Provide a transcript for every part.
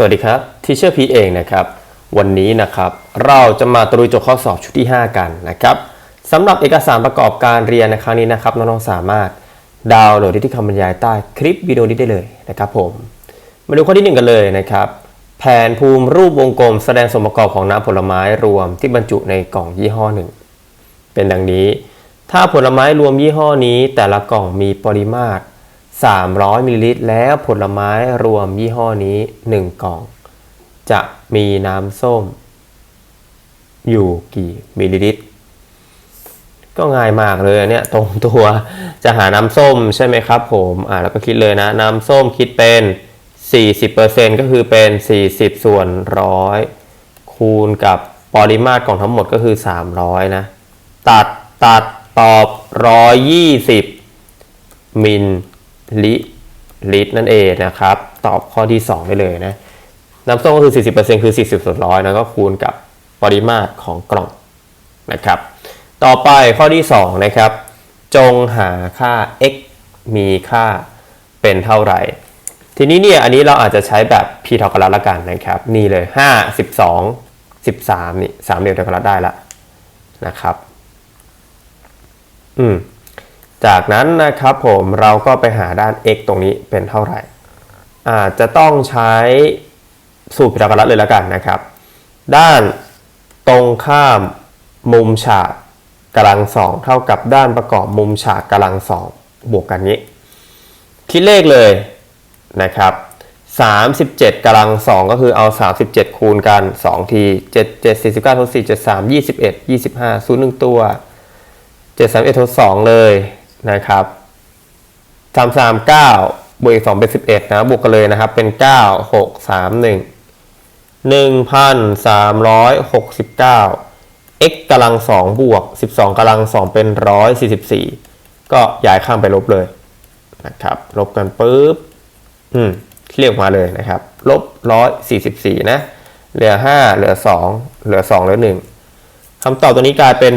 สวัสดีครับทีเชอร์พีเองนะครับวันนี้นะครับเราจะมาตรุยโจทย์ข้อสอบชุดที่ 5 กันนะครับสำหรับเอกสารประกอบการเรียนในครั้งนี้นะครับน้องๆสามารถดาวน์โหลดที่คำบรรยายใต้คลิปวิดีโอนี้ได้เลยนะครับผมมาดูข้อที่ 1 กันเลยนะครับแผนภูมิรูปวงกลมแสดงส่วนประกอบของน้ำผลไม้รวมที่บรรจุในกล่องยี่ห้อหนึ่งเป็นดังนี้ ถ้าผลไม้รวมยี่ห้อนี้แต่ละกล่องมีปริมาตร 300มิลลิลิตรแล้วผลไม้รวมยี่ห้อนี้ 1 กล่อง จะมีน้ำส้ม อยู่กี่มิลลิลิตร ก็ง่ายมากเลยเนี่ยตรงตัวจะหาน้ำส้มใช่ไหมครับผมอ่าแล้วก็คิดเลยนะ น้ำส้มคิดเป็น 40%ก็คือเป็น 40 ส่วนร้อยคูณกับปริมาตรกล่องทั้งหมดก็คือ 300 นะ ตัดตัดตอบ 120 มิล ลิลิตรนั่นเองนะครับ ตอบข้อที่ 2 ได้เลยนะ น้ำส้มก็คือ 40%คือ 40ส่วนร้อยแล้วก็คูณกับปริมาตรของกล่องนะครับ ต่อไปข้อที่ 2 นะครับ จงหาค่า x มีค่าเป็นเท่าไหร่ ทีนี้เนี่ยอันนี้เราอาจจะใช้แบบ p เท่ากับแล้วละกันนะครับ นี่เลย 5 12 13 นี่สามเหลี่ยมเท่ากับแล้วได้ละนะครับ อืม จากนั้นนะครับผมเราก็ไปหาด้าน x ตรงนี้เป็นเท่าไหร่อาจจะต้องใช้สูตรพีทาโกรัสเลยแล้วกันนะครับ ด้านตรงข้ามมุมฉากกำลังสองเท่ากับด้านประกอบมุมฉากกำลังสองบวกกันนี้ คิดเลขเลยนะครับ37กำลังสองก็คือเอา 37 คูณกัน 2 ที 7 7 49ทด4 7 3 21 25 0 1 ตัว 7 3 1ทด2เลย นะครับ3 3 9บวกอีก2เป็น11นะบวกกันเลยนะครับเป็น9 6 3 1 1,369 x กำลัง2บวก12กำลัง2เป็น144ก็ย้ายข้ามไปลบเลยนะครับ ลบกันปุ๊บอืมเรียกมาเลยนะครับ ลบ144นะ เหลือ5เหลือ2เหลือ2เหลือ1 คำตอบตัวนี้กลายเป็น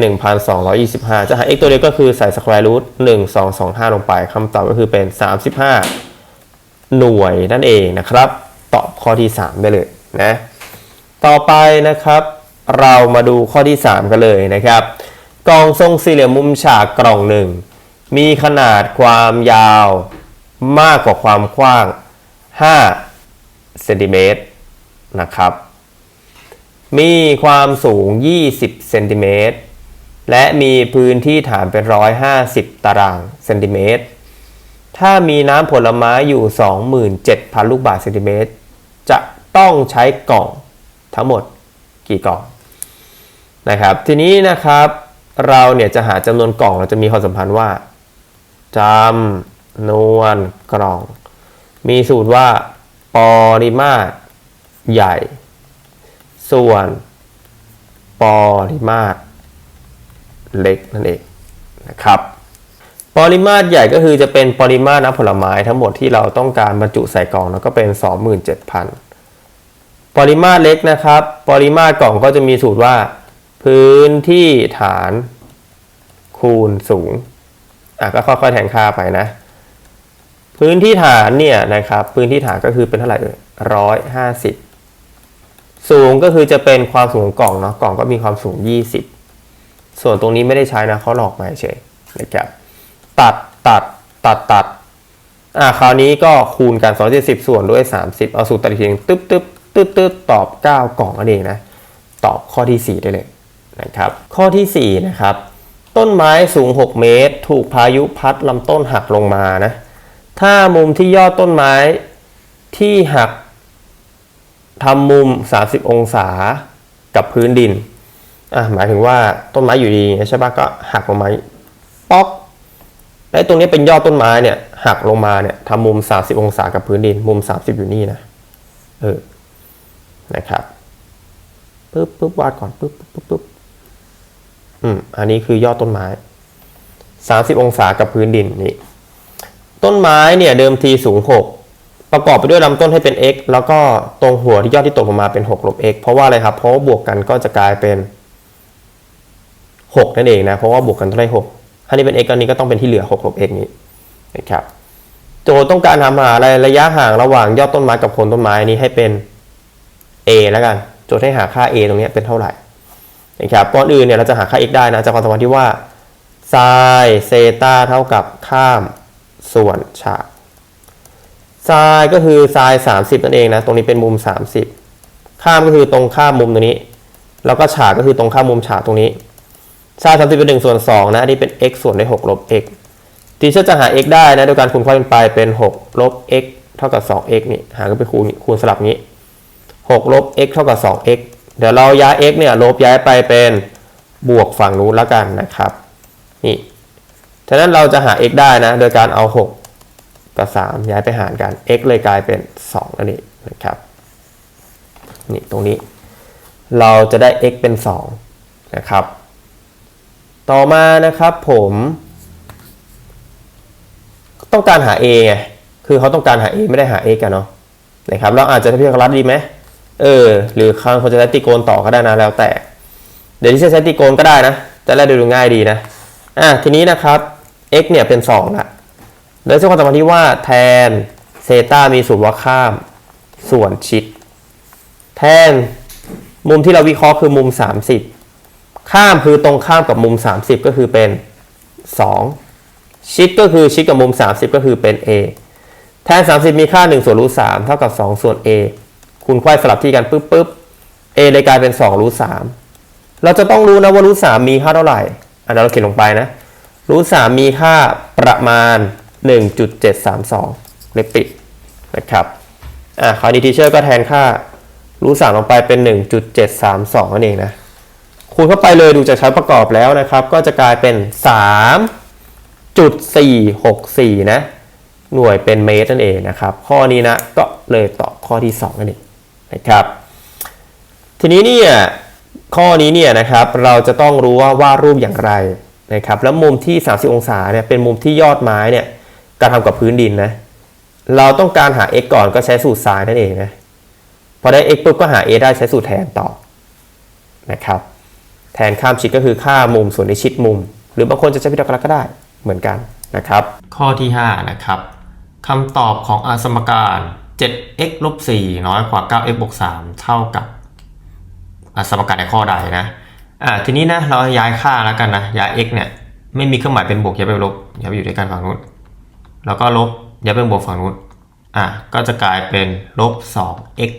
1,225 จะหา x ตัวเดียวก็คือใส่ square root 1225 ลงไปคำตอบก็คือเป็น 35 หน่วยนั่นเองนะครับ ตอบข้อที่ 3 ได้เลยนะ ต่อไปนะครับ เรามาดูข้อที่ 3 กันเลยนะครับ กล่องทรงสี่เหลี่ยมมุมฉากกล่องหนึ่งมีขนาดความยาวมากกว่าความกว้าง 5 เซนติเมตรนะครับ มีความสูง 20 เซนติเมตร และมีพื้นที่ฐานเป็น 150 ตารางเซนติเมตร ถ้ามีน้ำผลไม้อยู่ 27,000 ลูกบาศก์เซนติเมตร จะต้องใช้กล่องทั้งหมดกี่กล่องนะครับ ทีนี้นะครับเราเนี่ยจะหาจำนวนกล่องเราจะมีความสัมพันธ์ว่าจำนวนกล่อง มีสูตรว่าปริมาตรใหญ่ ส่วนปริมาตรเล็กนั่นเองนะครับปริมาตรใหญ่ก็คือจะเป็นปริมาตรน้ำผลไม้ทั้งหมดที่เราต้องการบรรจุใส่กล่องแล้วก็เป็น 27,000 ปริมาตรเล็กนะครับ ปริมาตรกล่องก็จะมีสูตรว่า พื้นที่ฐานคูณสูงอะก็ค่อยๆแทนค่าไปนะ พื้นที่ฐานเนี่ยนะครับ พื้นที่ฐานก็คือเป็นเท่าไหร่เอ่ยร้อยห้าสิบ สูงก็คือจะเป็นความสูงของกล่องเนาะกล่องก็มีความสูง 20 ส่วนตรงนี้ไม่ได้ใช้นะเขาหลอกมาเฉยนะครับตัดตัดตัดตัดอ่าคราวนี้ก็คูณกัน270 ส่วนด้วย 30 เอาสูตรตัดทิ้งตึ๊บตึ๊บตึ๊บตึ๊บตอบ 9 กล่องนั่นเองนะตอบข้อที่ 4 ได้เลยนะครับ ข้อทีสี่ 4 นะครับ ต้นไม้สูง 6 เมตร ถูกพายุพัดลำต้นหักลงมานะถ้ามุมที่ยอดต้นไม้ที่หัก ทำมุม 30 องศากับพื้นดินอะหมายถึงว่าต้นไม้อยู่ดีใช่ปะก็หักลงมาป๊อกและตรงนี้เป็นยอดต้นไม้เนี่ยหักลงมาเนี่ยทำมุม 30 องศากับพื้นดิน มุม 30 อยู่นี่นะเออนะครับปึ๊บปึ๊บวาดก่อนปึ๊บปึ๊บปึ๊บปึ๊บอืมอันนี้คือยอดต้นไม้ 30 องศากับพื้นดินนี่ต้นไม้เนี่ยเดิมทีสูง 6 ประกอบไปด้วยลำต้นให้เป็น x แล้วก็ตรงหัวที่ยอดที่ตกลงมาเป็น6ลบ x เพราะว่าอะไรครับ เพราะว่าบวกกันก็จะกลายเป็น 6 นั่นเองนะ เพราะว่าบวกกันต้องได้6ถ้านี่เป็น x อันนี้ก็ต้องเป็นที่เหลือ6ลบ x นี้นะครับโจทย์ต้องการทำหาอะไรระยะห่างระหว่างยอดต้นไม้กับโคนต้นไม้นี้ให้เป็น a แล้วกัน โจทย์ให้หาค่า a ตรงนี้เป็นเท่าไหร่นะครับก่อนอื่นเนี่ยเราจะหาค่า x ได้นะจากความสัมมติที่ว่า sin เซตาเท่ากับข้ามส่วนฉาก sin ก็คือ sin 30 นั่นเองนะ ตรงนี้เป็นมุม 30 ข้ามก็คือตรงข้ามมุมตรงนี้ แล้วก็ฉากก็คือตรงข้ามมุมฉากตรงนี้ sin 30 เป็น1ส่วน2นะอันนี้เป็น x ส่วนด้วย6ลบ x ทีเชอร์จะหา x ได้นะ โดยการคูณค่อยเป็นไปเป็น 6 ลบ x เท่ากับ 2x นี่ หาก็ไปคูณคูณสลับนี้ 6 ลบ x เท่ากับ 2x เดี๋ยวเราย้าย x เนี่ยลบย้ายไปเป็นบวกฝั่งนู้นแล้วกันนะครับ นี่ ฉะนั้นเราจะหา x ได้นะ โดยการเอา 6 กับ3ย้ายไปหารกัน x เลยกลายเป็น 2 นั่นเองนะครับนี่ตรงนี้ เราจะได้ x เป็น 2 นะครับ ต่อมานะครับผม ต้องการหา a ไงคือเขาต้องการหา a ไม่ได้หา x กันเนาะนะครับเราอาจจะทำพิจารณาดีไหมเออ หรือเขาคนจะใช้ตรีโกณต่อก็ได้นะแล้วแต่ เดี๋ยวที่จะใช้ตรีโกณก็ได้นะแต่แรกดูง่ายดีนะอะทีนี้นะครับ x เนี่ยเป็น2ละ โดยซึ่งความสมพันธ์ที่ว่าแทนเซตามีสูตรว่าข้าม ส่วนชิด แทนมุมที่เราวิเคราะห์คือมุม 30 ข้ามคือตรงข้ามกับมุม 30 ก็คือเป็น 2 ชิดก็คือชิดกับมุม 30 ก็คือเป็น a แทน 30 มีค่า 1 ส่วนรูท3เท่ากับ 2 ส่วน a คูณควายสลับที่กันปุ๊บปุ๊บ a เลยกลายเป็น 2 รูท3เราจะต้องรู้นะว่ารูท3มีค่าเท่าไหร่ อันนั้นเราเขียนลงไปนะ รูท3มีค่าประมาณ 1.732 เล็บปิดนะครับ อะคราวนี้ทีเชอร์ก็แทนค่ารูท3ลงไปเป็น 1.732นั่นเองนะ คูณเข้าไปเลยดูจากชั้นประกอบแล้วนะครับ ก็จะกลายเป็น 3.464 นะ หน่วยเป็นเมตรนั่นเองนะครับ ข้อนี้นะก็เลยตอบข้อที่ 2 นั่นเองนะครับ ทีนี้เนี่ยข้อนี้เนี่ยนะครับเราจะต้องรู้ว่าวาดรูปอย่างไรนะครับ แล้วมุมที่ 30 องศาเนี่ยเป็นมุมที่ยอดไม้เนี่ย การะทำกับพื้นดินนะ เราต้องการหา x ก่อนก็ใช้สูตรซน์นั่นเองนะ พอได้ x ปุ๊บก็หา a ได้ใช้สูตรแทนต่อนะครับ แทนข้ามชิดก็คือค่ามุมส่วนในชิดมุม หรือบางคนจะใช้พิทากรัสก็ได้เหมือนกันนะครับ ข้อที่ 5 นะครับคำตอบของอาสมการ 7x ลบ4น้อยกว่า 9x บวก3เท่ากับอาสมการในข้อใดนะอ่าทีนี้นะเราย้ายค่าแล้วกันนะ ย้าย x เนี่ยไม่มีเครื่องหมายเป็นบวกย้ายไปลบย้ายไปอยู่ด้วยกันฝั่งนู้น แล้วก็ลบย้ายไปบวกฝั่งนู้นอะก็จะกลายเป็นลบ 2x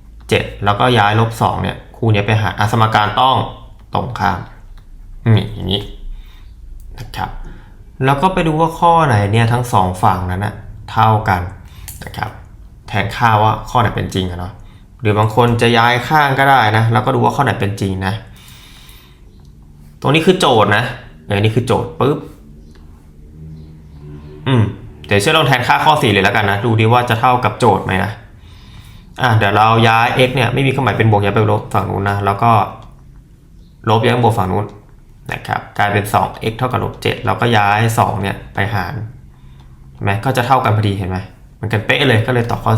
7 แล้วก็ย้ายลบ 2 เนี่ย คูณย้ายไปหารอสมการต้องตรงข้ามนี่อย่างนี้นะครับ แล้วก็ไปดูว่าข้อไหนเนี่ยทั้งสองฝั่งนั้นนะเท่ากันนะครับ แทนค่าว่าข้อไหนเป็นจริงอะเนาะหรือบางคนจะย้ายข้างก็ได้นะ แล้วก็ดูว่าข้อไหนเป็นจริงนะ ตรงนี้คือโจทย์นะเอย่างนี้คือโจทย์ปุ๊บ อืมเดี๋ยวช่วยลองแทนค่าข้อ4เลยแล้วกันนะ ดูดีว่าจะเท่ากับโจทย์ไหมนะ อะเดี๋ยวเราย้าย x เนี่ยไม่มีเครื่องหมายเป็นบวกย้ายไปลบฝั่งนู้นนะ แล้วก็ลบย้ายไปบวกฝั่งนู้นนะครับ กลายเป็น 2x เท่ากับลบ7เราก็ย้าย 2 เนี่ยไปหารเห็นไหมก็จะเท่ากันพอดีเห็นไหมมือนกันเป๊ะเลยก็เลยตอบข้อ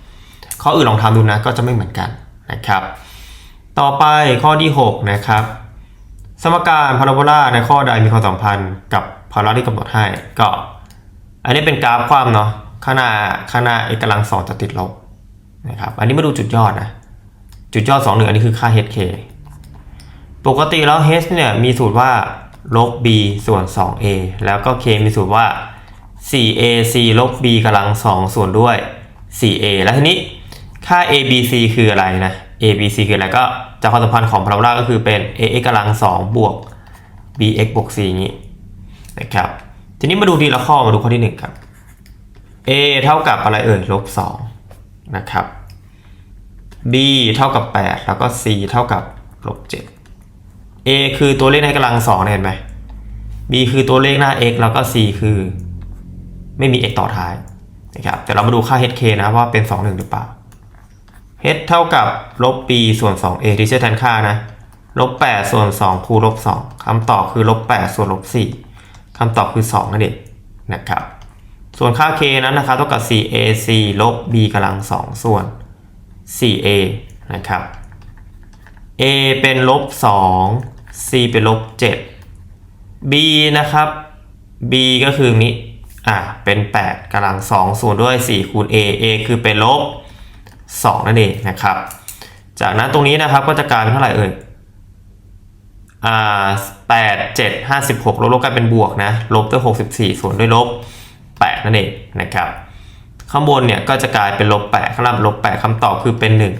4 ข้ออื่นลองทำดูนะก็จะไม่เหมือนกันนะครับ ต่อไปข้อที่ 6 นะครับ สมการพาราโบลาในข้อใดมีความสัมพันธ์กับภาระที่กำหนดให้ก็ อันนี้เป็นกราฟความเนาะข้างหน้าข้างหน้า x กำลังสองจะติดลบนะครับอันนี้มาดูจุดยอดนะจุดยอด2 1อันนี้คือค่า hk ปกติแล้ว h เนี่ยมีสูตรว่าลบ b ส่วน 2a แล้วก็ k มีสูตรว่า 4ac ลบ b กำลัง 2 ส่วนด้วย 4a แล้วทีนี้ค่า abc คืออะไรนะ abc คืออะไรก็จากความสัมพันธ์ของพาราโบลาก็คือเป็น ax กำลัง 2 บวก bx บวก c อย่างนี้นะครับ ทีนี้มาดูทีละข้อมาดูข้อที่ 1 ครับ a เท่ากับอะไรเอ่ยลบ2นะครับ b เท่ากับ 8 แล้วก็ c เท่ากับลบ7 a คือตัวเลขในกำลังสองเห็นไหม b คือตัวเลขหน้า x แล้วก็ c คือ ไม่มี x ต่อท้ายนะครับแต่เรามาดูค่า hk นะว่าเป็น 2 1 หรือเปล่า h เท่ากับลบ b ส่วน 2a ที่ใช้แทนค่านะลบ8ส่วน2คูณลบ2คำตอบคือลบ8ส่วนลบ4 คำตอบคือ 2 นั่นเองนะครับ ส่วนค่า k นั้นนะครับเท่ากับ 4ac ลบ b กำลัง 2 ส่วน 4a นะครับ a เป็นลบ 2 c เป็นลบ 7 b นะครับ b ก็คือนี้อ่าเป็น 8กำลัง 2 ส่วนด้วย 4 คูณ a a คือเป็นลบ 2 นั่นเองนะครับ จากนั้นตรงนี้นะครับก็จะกลายเป็นเท่าไหร่เอ่ย อ่าแปดเจ็ดห้าสิบหกลบลบกลายเป็นบวกนะ ลบด้วยหกสิบสี่ส่วนด้วยลบแปดนั่นเองนะครับ ข้างบนเนี่ยก็จะกลายเป็นลบแปดข้างล่างลบแปดคำตอบคือเป็นหนึ่ง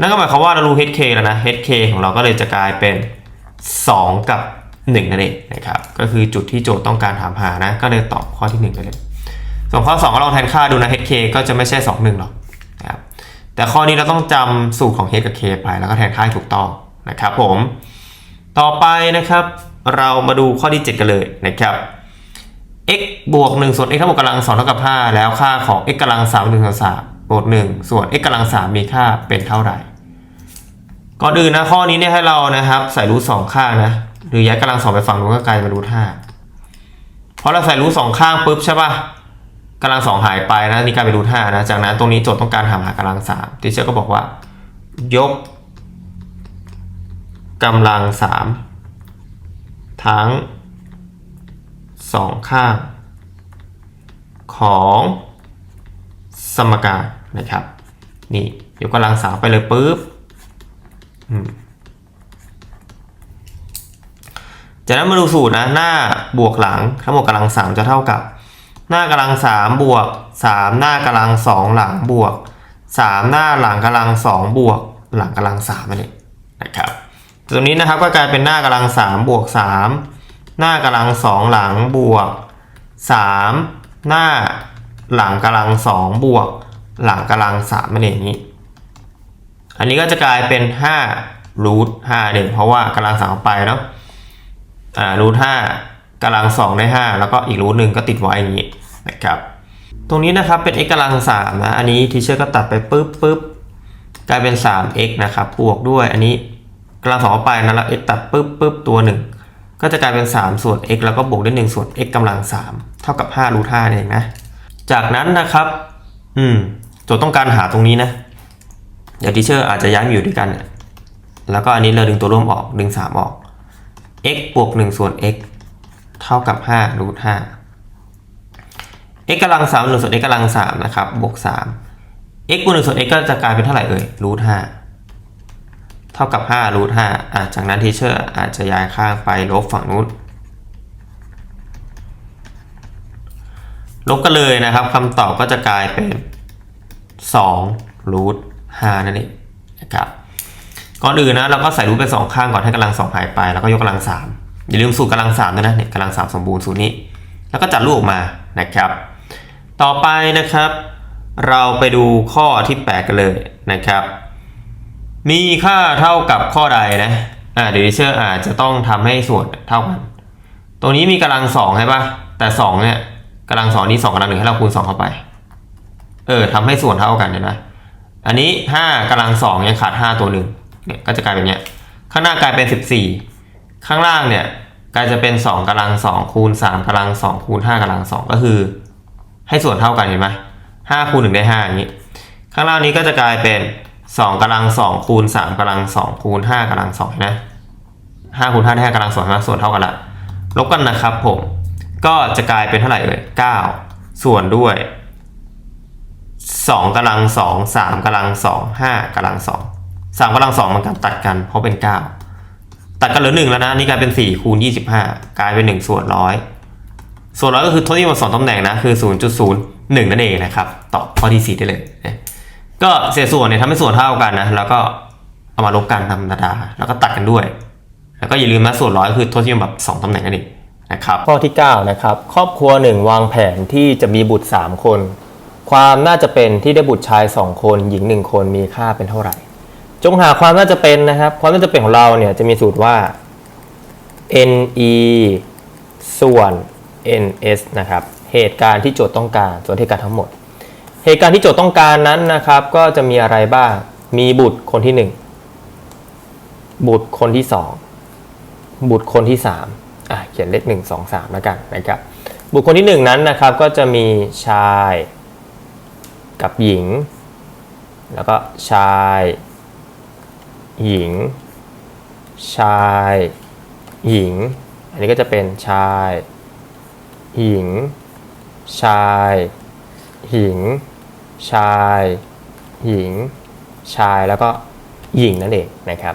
นั่นก็หมายความว่าเรารู้ hk แล้วนะ hk ของเราก็เลยจะกลายเป็น 2 กับ 1 นั่นเองนะครับ ก็คือจุดที่โจทย์ต้องการถามหานะ ก็เลยตอบข้อที่ 1 ไปเลย ส่วนข้อ 2 ก็ลองแทนค่าดูนะ hk ก็จะไม่ใช่ 2 1 หรอกนะครับ แต่ข้อนี้เราต้องจำสูตรของ h กับ k ไปแล้วก็แทนค่าให้ถูกต้องนะครับผม ต่อไปนะครับ เรามาดูข้อที่ 7 กันเลยนะครับ x บวก1ส่วน x ทั้งหมดกำลัง2เท่ากับ 5 แล้วค่าของ x กำลัง3 1ส่วน3บวก1ส่วน x กำลัง3มีค่าเป็นเท่าไหร่ ก่อนอื่นนะข้อนี้เนี่ยให้เรานะครับ ใส่รูทสองข้างนะ หรือย้ายกำลังสองไปฝั่งนู้นก็กลายเป็นรูทห้าพอเราใส่รูทสองข้างปุ๊บใช่ปะกำลังสองหายไปนะนี่กลายเป็นรูทห้านะ จากนั้นตรงนี้โจทย์ต้องการหาหากำลังสามทีเชอร์ก็บอกว่ายก กำลังสามทั้งสองข้าง ของสมการนะครับ นี่ยกกำลังสามไปเลยปุ๊บจากนั้นมาดูสูตรนะหน้าบวกหลังทั้งหมดกำลังสามจะเท่ากับ หน้ากำลังสามบวกสามหน้ากำลังสองหลังบวกสามหน้าหลังกำลังสองบวก หลังกำลังสามนั่นเอง ตรงนี้นะครับก็กลายเป็นหน้ากำลังสามบวกสามหน้ากำลังสองหลังบวกสามหน้าหลังกำลังสองบวก หลังกำลังสามนั่นอย่างนี้ อันนี้ก็จะกลายเป็น5รูท5เด่นเพราะว่ากำลังสามไปเนาะอ่ารูท5กำลัง2ได้5แล้วก็อีกรูทหนึ่งก็ติดไว้อย่างนี้นะครับตรงนี้นะครับเป็น x กำลัง3นะ อันนี้ทีเชอร์ก็ตัดไปปุ๊บปุ๊บกลายเป็น 3x นะครับบวกด้วยอันนี้ กำลังสองไปนะแล้ว x ตัดปุ๊บปุ๊บตัวหนึ่งก็จะกลายเป็น 3 ส่วน x แล้วก็บวกด้วย1ส่วน x กำลัง 3 เท่ากับ5รูท5เองนะ จากนั้นนะครับ อืมโจทย์ต้องการหาตรงนี้นะ เดี๋ยวทีเชอร์อาจจะย้ายมาอยู่ด้วยกันเนี่ยแล้วก็อันนี้เราดึงตัวร่วมออกดึง 3 ออก x บวก 1 ส่วน x เท่ากับ5รูท5 x กำลัง3หนึ่งส่วน x กำลัง3นะครับบวก 3 x บวก1ส่วน x ก็จะกลายเป็นเท่าไหร่เอ่ยรูท5 เท่ากับ5รูท5อะจากนั้นทีเชอร์อาจจะย้ายข้างไปลบฝั่งนู้น ลบกันเลยนะครับคำตอบก็จะกลายเป็น2รูท5นั่นเองนะครับก่อนอื่นนะเราก็ใส่รูทไปสองข้างก่อนให้กำลังสองหายไป แล้วก็ยกกำลังสามอย่าลืมสูตรกำลังสามด้วยนะเนี่ยกำลังสามสมบูรณ์สูตรนี้ แล้วก็จัดรูปออกมานะครับ ต่อไปนะครับ เราไปดูข้อที่ 8 กันเลยนะครับ มีค่าเท่ากับข้อใดนะ อ่าเดริเชอร์อาจจะต้องทำให้ส่วนเท่ากัน ตรงนี้มีกำลังสองใช่ปะแต่สองเนี่ยกำลังสองนี้สองกำลังหนึ่งให้เราคูณสองเข้าไป เออทำให้ส่วนเท่ากันเห็นไหมอันนี้ห้ากำลังสองยังขาดห้าตัวหนึ่งเนี่ยก็จะกลายเป็นเนี้ย ข้างหน้ากลายเป็นสิบสี่ข้างล่างเนี่ยกลายจะเป็นสองกำลังสองคูณสามกำลังสองคูณห้ากำลังสองก็คือ ให้ส่วนเท่ากันเห็นไหมห้าคูณหนึ่งได้ห้าอย่างนี้ ข้างล่างนี้ก็จะกลายเป็น สองกำลังสองคูณสามกำลังสองคูณห้ากำลังสองนะห้าคูณห้าได้ห้ากำลังสองใช่ไหมส่วนเท่ากันละลบกันนะครับผมก็จะกลายเป็นเท่าไหร่เอ่ยเก้าส่วนด้วยสองกำลังสองสามกำลังสองห้ากำลังสองสามกำลังสองมันกันตัดกันเพราะเป็นเก้าตัดกันเหลือหนึ่งแล้วนะนี่กลายเป็นสี่คูณยี่สิบห้ากลายเป็นหนึ่งส่วนร้อยส่วนร้อยก็คือทศนิยมสองตำแหน่งนะคือศูนย์จุดศูนย์หนึ่งนั่นเองนะครับตอบข้อที่สี่ได้เลยนะ ก็เศษส่วนเนี่ยทำให้ส่วนเท่ากันนะ แล้วก็เอามาลบกันธรรมดา แล้วก็ตัดกันด้วย แล้วก็อย่าลืมนะส่วนร้อยคือทศนิยมแบบสองตำแหน่งนั่นเองนะครับข้อที่ 9 นะครับ ครอบครัวหนึ่งวางแผนที่จะมีบุตร 3 คน ความน่าจะเป็นที่ได้บุตรชาย 2 คน หญิง 1 คนมีค่าเป็นเท่าไหร่ จงหาความน่าจะเป็นนะครับ ความน่าจะเป็นของเราเนี่ยจะมีสูตรว่า ne ส่วน ns นะครับ เหตุการณ์ที่โจทย์ต้องการส่วนเหตุการณ์ทั้งหมด เหตุการณ์ที่โจทย์ต้องการนั้นนะครับ ก็จะมีอะไรบ้าง มีบุตรคนที่ 1 บุตรคนที่ 2 บุตรคนที่3อะเขียนเลขหนึ่งสองสามแล้วกันนะครับ บุคคลที่หนึ่งนั้นนะครับ ก็จะมีชาย กับหญิง แล้วก็ชาย หญิง ชาย หญิง อันนี้ก็จะเป็นชาย หญิง ชาย หญิง ชาย หญิง ชายแล้วก็หญิงนั่นเองนะครับ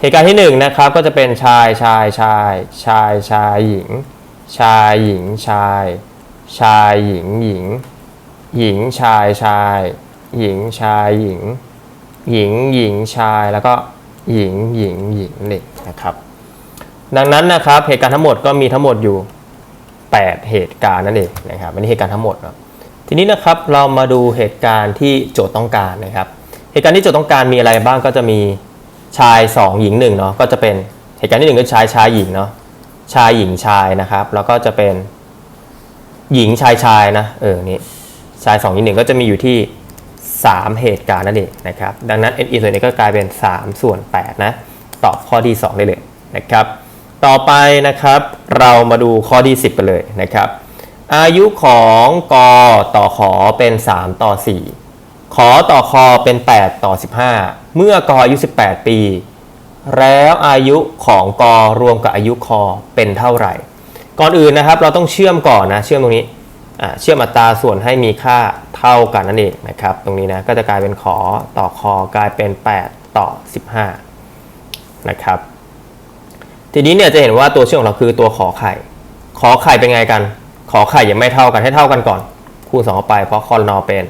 เหตุการณ์ที่หนึ่งนะครับก็จะเป็นชายชายชาย ชายชายหญิง ชายหญิงชาย ชายหญิงหญิง หญิงชายชาย หญิงชายหญิง หญิงหญิงชายแล้วก็หญิงหญิงหญิงนี่นะครับ ดังนั้นนะครับเหตุการณ์ทั้งหมดก็มีทั้งหมดอยู่ 8 เหตุการณ์นั่นเองนะครับอันนี้เหตุการณ์ทั้งหมดเนาะ ทีนี้นะครับเรามาดูเหตุการณ์ที่โจทย์ต้องการนะครับ เหตุการณ์ที่โจทย์ต้องการมีอะไรบ้างก็จะมีชาย 2 หญิง1เนาะก็จะเป็นเหตุการณ์ที่หนึ่งก็ชายชายหญิงเนาะชายหญิงชายนะครับ แล้วก็จะเป็นหญิงชายชายนะเออนี่ชาย2หญิงหนึ่งก็จะมีอยู่ที่ 3 เหตุการณ์นั่นเองนะครับ ดังนั้น n e ส่วนนี้ก็กลายเป็น 3 ส่วน 8 นะ ตอบข้อที่ 2 ได้เลยนะครับ ต่อไปนะครับ เรามาดูข้อที่ 10 กันเลยนะครับ อายุของกอต่อขอเป็น 3 ต่อ 4 ขอต่อคอเป็น 8 ต่อ 15 เมื่อกออายุ 18 ปี แล้วอายุของกอรวมกับอายุคอเป็นเท่าไหร่ ก่อนอื่นนะครับเราต้องเชื่อมก่อนนะเชื่อมตรงนี้เชื่อมอัตราส่วนให้มีค่าเท่ากันนั่นเองนะครับ ตรงนี้นะก็จะกลายเป็นขอต่อคอกลายเป็น 8 ต่อ 15 นะครับ ทีนี้เนี่ยจะเห็นว่าตัวเชื่อมของเราคือตัวขอไข่ ขอไข่เป็นไงกัน ขอไข่ยังไม่เท่ากันให้เท่ากันก่อน คูณ2เข้าไปเพราะคอนนอเป็น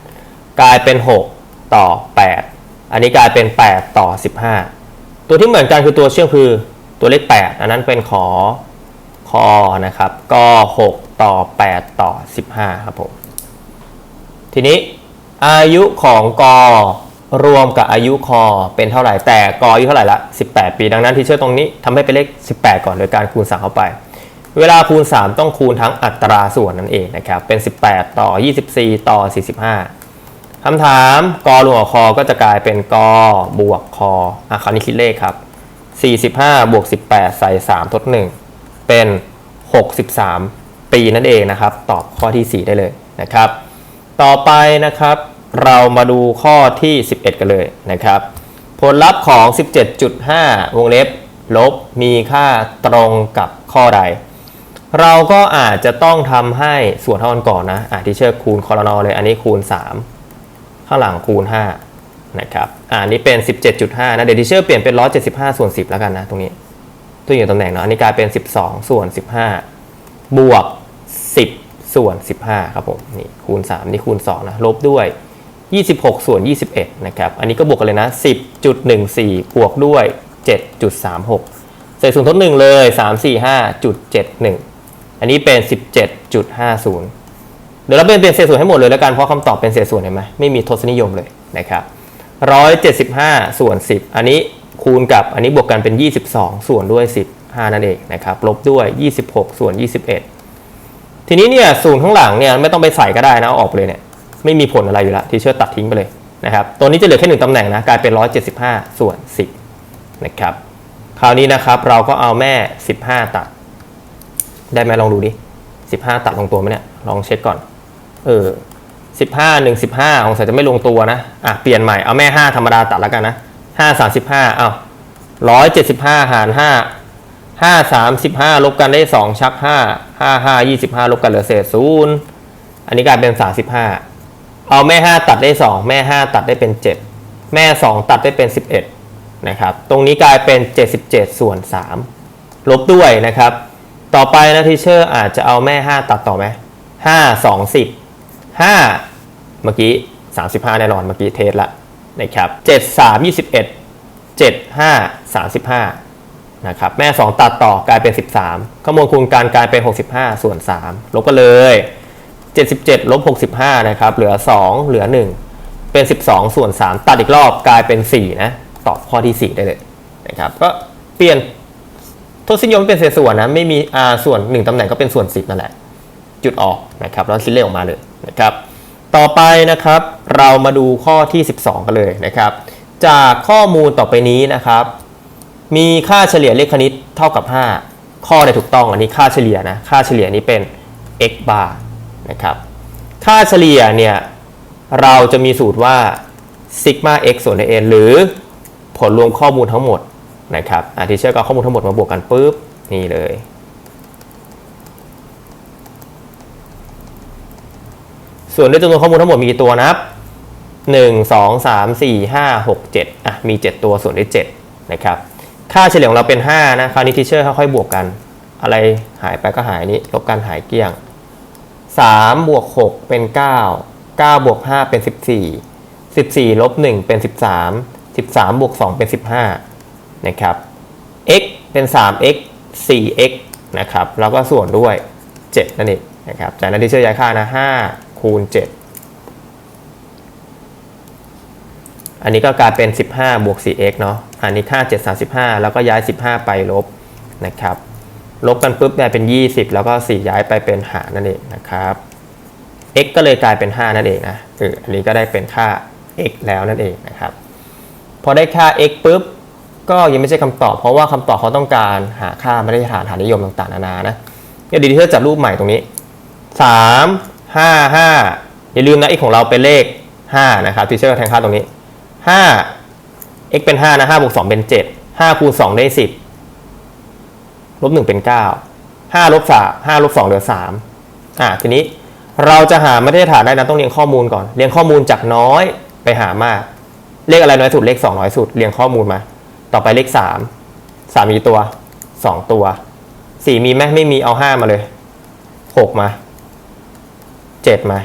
8 กลายเป็น 6 ต่อ 8 อันนี้กลายเป็น 8 ต่อ 15 ตัวที่เหมือนกันคือตัวเชื่อมคือตัวเลข 8 อันนั้นเป็นขอคอนะครับ ก็ 6 ต่อ 8 ต่อ 15 ครับผม ทีนี้อายุของกอรวมกับอายุคอเป็นเท่าไหร่ แต่กออายุเท่าไหร่ละ 18 ปี ดังนั้นที่เชื่อตรงนี้ทำให้เป็นเลข 18 ก่อนโดยการคูณ3เข้าไป เวลาคูณ 3 ต้องคูณทั้งอัตราส่วนนั่นเองนะครับ เป็น 18 ต่อ 24 ต่อ 45 คำถามกรวมกับคอก็จะกลายเป็นกบวกคออะคราวนี้คิดเลขครับ 45 บวก 18 ใส่ 3 ทด 1 เป็น 63 ปีนั่นเองนะครับ ตอบข้อที่ 4 ได้เลยนะครับ ต่อไปนะครับ เรามาดูข้อที่ 11 กันเลยนะครับ ผลลัพธ์ของ 17.5 วงเล็บลบมีค่าตรงกับข้อใด เราก็อาจจะต้องทำให้ส่วนเท่ากันก่อนนะอะที่เชื่อคูณคอรนอเลยอันนี้คูณ 3 ข้างหลังคูณ 5 นะครับอ่าอันนี้เป็น 17.5 นะเดี๋ยวที่เชื่อเปลี่ยนเป็น 175 ส่วน 10 แล้วกันนะตรงนี้ตัวอยู่ตำแหน่งเนาะอันนี้กลายเป็น 12 ส่วน 15 บวก 10 ส่วน 15 ครับผมนี่คูณ 3 นี่คูณ 2 นะลบด้วย 26 ส่วน 21 นะครับ อันนี้ก็บวกกันเลยนะ 10.14 บวกด้วย 7.36 ใส่ส่วนทด1เลย 345.71 อันนี้เป็น 17.50 เดี๋ยวเราเป็นเป็นเศษส่วนให้หมดเลยแล้วกัน เพราะคำตอบเป็นเศษส่วนเห็นไหมไม่มีทศนิยมเลยนะครับ175 ส่วน 10 อันนี้คูณกับอันนี้บวกกันเป็น 22 ส่วนด้วย 15 นั่นเองนะครับลบด้วย 26 ส่วน 21 ทีนี้เนี่ยศูนย์ข้างหลังเนี่ยไม่ต้องไปใส่ก็ได้นะเอาออกไปเลยเนี่ยไม่มีผลอะไรอยู่แล้วที่เชื่อตัดทิ้งไปเลยนะครับตัวนี้จะเหลือแค่หนึ่งตำแหน่งนะกลายเป็น 175 ส่วน 10 นะครับ คราวนี้นะครับเราก็เอาแม่ 15 ตัด ได้ไหมลองดูดิ15ตัดลงตัวไหมเนี่ย ลองเช็คก่อน เออ15 1 15องศาจะไม่ลงตัวนะ อะ เปลี่ยนใหม่ เอาแม่5ธรรมดาตัดแล้วกันนะ5 35อ้าว175หาร5ห้าสามสิบห้าลบกันได้สองชักห้าห้าห้ายี่สิบห้าลบกันเหลือเศษศูนย์อันนี้กลายเป็นสามสิบห้าเอาแม่ห้าตัดได้สองแม่ห้าตัดได้เป็นเจ็ดแม่สองตัดได้เป็นสิบเอ็ดนะครับ ตรงนี้กลายเป็นเจ็ดสิบเจ็ดส่วนสามลบด้วยนะครับ ต่อไปนะทีเชอร์อาจจะเอาแม่ห้าตัดต่อไหมห้าสองสิบห้าเมื่อกี้สามสิบห้าแน่นอนเมื่อกี้เทสละนะครับเจ็ดสามยี่สิบเอ็ดเจ็ดห้าสามสิบห้านะครับแม่ 2 ตัดต่อกลายเป็น 13ข้อมูลคูณการกลายเป็น 65 ส่วน 3 ลบกันเลย 77 ลบ 65 นะครับ เหลือ 2 เหลือ 1 เป็น 12 ส่วน 3 ตัดอีกรอบกลายเป็น 4 นะ ตอบข้อที่ 4 ได้เลยนะครับ ก็เปลี่ยน ทศนิยมเป็นเศษส่วนนะไม่มี r ส่วน 1ตำแหน่งก็เป็นส่วน 10นั่นแหละ จุดออกนะครับแล้วคิดเลขออกมาเลยนะครับ ต่อไปนะครับ เรามาดูข้อที่ 12 กันเลยนะครับ จากข้อมูลต่อไปนี้นะครับ มีค่าเฉลี่ยเลขคณิตเท่ากับ 5 ข้อเนี่ยถูกต้องอันนี้ค่าเฉลี่ยนะค่าเฉลี่ยนี้เป็น x bar นะครับค่าเฉลี่ยเนี่ยเราจะมีสูตรว่า sigma x ส่วน n หรือผลรวมข้อมูลทั้งหมด นะครับอาทิเช่ก็เอาข้อมูลทั้งหมดมาบวกกันปุ๊บนี่เลยส่วนด้วยจำนวนข้อมูลทั้งหมดมีกี่ตัวนะครับ 1 2 3 4 5 6 7อะมี 7 ตัวส่วนด้วย7นะครับ ค่าเฉลี่ยของเราเป็น 5 นะคราวนี้ทีเชอร์ค่อยๆบวกกัน อะไรหายไปก็หายนี้ ลบกันหายเกลี้ยง 3 บวก 6 เป็น 9 9 บวก 5 เป็น 14 14 ลบ 1 เป็น 13 13 บวก 2 เป็น 15 นะครับ x เป็น 3x 4x นะครับแล้วก็ส่วนด้วย 7 นั่นเองนะครับจากนั้นที่เชื่อย้ายค่านะ5คูณ 7 อันนี้ก็กลายเป็น 15 บวก 4x เนาะอันนี้ค่า 7 35 แล้วก็ย้าย 15 ไปลบนะครับลบกันปุ๊บได้เป็น 20 แล้วก็ 4 ย้ายไปเป็นหารนั่นเองนะครับ x ก็เลยกลายเป็น 5 นั่นเองนะเอออันนี้ก็ได้เป็นค่า x แล้วนั่นเองนะครับ พอได้ค่า x ปุ๊บ ก็ยังไม่ใช่คำตอบ เพราะว่าคำตอบเขาต้องการหาค่ามาตรฐานฐานนิยมต่างๆนานานะเดี๋ยวดีที่เราจัดรูปใหม่ตรงนี้ 3 5 5 อย่าลืมนะ x ของเราเป็นเลข 5 นะครับทีเชอร์แทนค่าตรงนี้ 5 x เป็น 5 นะ5บวก2เป็น 7 5คูณ2ได้ 10ลบ1เป็น 9 5ลบ3 5ลบ2เหลือ 3 อะทีนี้เราจะหามาตรฐานได้นะต้องเรียงข้อมูลก่อน เรียงข้อมูลจากน้อยไปหามาก เลขอะไรน้อยสุดเลข 2 น้อยสุด เรียงข้อมูลมา ต่อไปเลข3 3มีตัว2ตัว4มีไหมไม่มีเอา5มาเลย6มา7มา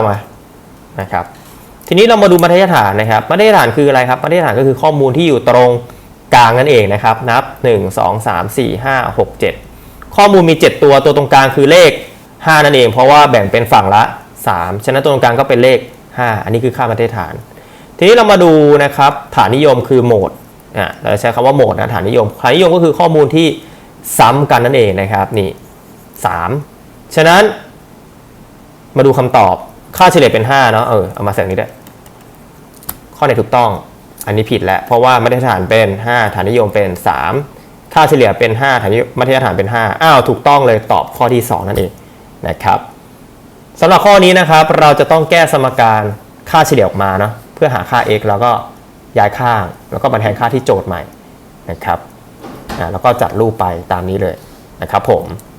9มานะครับ ทีนี้เรามาดูมาตรฐานนะครับมาตรฐานคืออะไรครับมาตรฐานก็คือข้อมูลที่อยู่ตรงกลางนั่นเองนะครับ นับ 1 2 3 4 5 6 7 ข้อมูลมี 7 ตัวตัวตรงกลางคือเลข 5 นั่นเอง เพราะว่าแบ่งเป็นฝั่งละ 3 ฉะนั้นตัวตรงกลางก็เป็นเลข 5 อันนี้คือค่ามาตรฐาน ทีนี้เรามาดูนะครับฐานนิยมคือโหมดอะเราใช้คำว่าโหมดนะฐานนิยมฐานนิยมก็คือข้อมูลที่ซ้ำกันนั่นเองนะครับนี่3ฉะนั้น มาดูคำตอบค่าเฉลี่ยเป็น5เนาะเออเอามาใส่ตรงนี้ด้วข้อไหนถูกต้อง อันนี้ผิดแล้วเพราะว่ามาตรฐานเป็น 5 ฐานนิยมเป็น 3 ค่าเฉลี่ยเป็น 5 ฐานนิมาตรฐานเป็น 5 อ้าวถูกต้องเลยตอบข้อที่ 2 นั่นเองนะครับสำหรับข้อนี้นะครับ เราจะต้องแก้สมการค่าเฉลี่ยออกมาเนาะ พื่อหาค่า x แล้วก็ย้ายข้าง แล้วก็มาแทนค่าที่โจทย์ใหม่นะครับแล้วก็จัดรูปไปตามนี้เลยนะครับผม